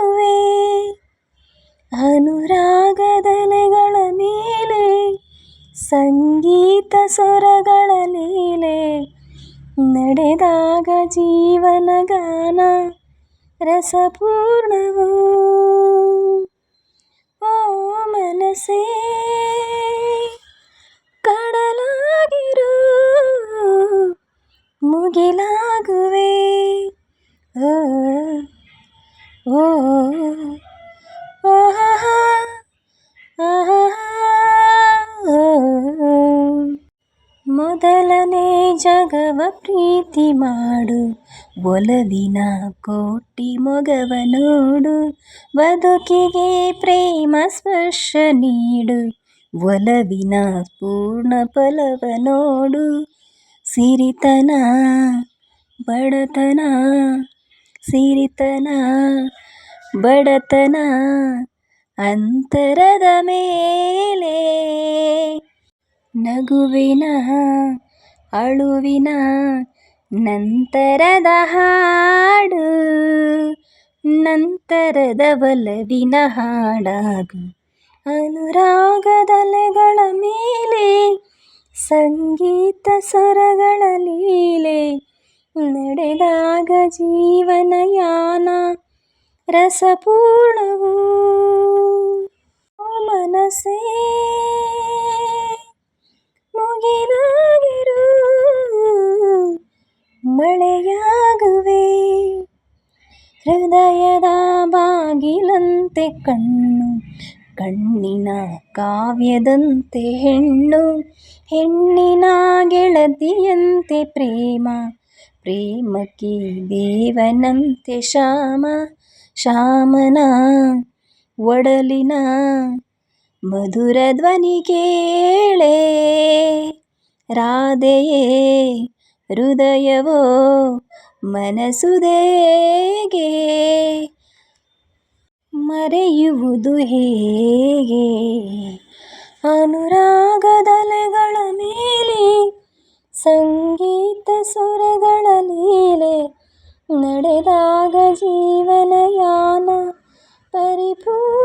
യേശുവേ അനുരാഗതലಗಳ ಮೇಲೆ ಸಂಗೀತ ಸ್ವರಗಳ ಲೀಲೆ ನಡೆದಾಗ ಜೀವನ ಗಾನ ರಸಪೂರ್ಣವು ಓ ಮನಸೇ ಕಡಲಾಗಿರು ಮುಗಿಲಾಗುವೆ ಓ ಮೊದಲನೇ ಜಗವ ಪ್ರೀತಿ ಮಾಡು ಒಲವಿನ ಕೋಟಿ ಮೊಗವ ನೋಡು ಬದುಕಿಗೆ ಪ್ರೇಮ ಸ್ಪರ್ಶ ನೀಡು ಒಲವಿನ ಪೂರ್ಣ ಫಲವ ನೋಡು ಸಿರಿತನ ಬಡತನ ಸಿರಿತನ ಬಡತನ ಅಂತರದ ಮೇಲೆ ನಗುವಿನ ಅಳುವಿನ ನಂತರದ ಹಾಡು ನಂತರದ ಬಲವಿನ ಹಾಡಾಗು ಅನುರಾಗದಲೆಗಳ ಮೇಲೆ ಸಂಗೀತ ಸ್ವರಗಳ ಲೀಲೆ ನಡೆದಾಗ ಜೀವನಯಾನ ರಸಪೂರ್ಣವೂ ಮನಸ್ಸೇ ಮುಗಿದಾಗಿರು ಮಳೆಯಾಗುವೆ ಹೃದಯದ ಬಾಗಿಲಂತೆ ಕಣ್ಣು ಕಣ್ಣಿನ ಕಾವ್ಯದಂತೆ ಹೆಣ್ಣು ಹೆಣ್ಣಿನ ಗೆಳತಿಯಂತೆ ಪ್ರೇಮ ಪ್ರೇಮಕಿ ದೇವನಂತೆ ಶ್ಯಾಮ ಶ್ಯಾಮನ ಒಡಲಿನ ಮಧುರ ಧ್ವನಿ ಕೇಳೆ ರಾಧೆಯೇ ಹೃದಯವೋ ಮನಸುದೇಗೆ ಮರೆಯುವುದು ಹೇಗೆ ಅನುರಾಗದಲೆಗಳ ಮೇಲೆ സംഗീത സുരകളലീലെ നടതാക ജീവനയാന പരിപൂർ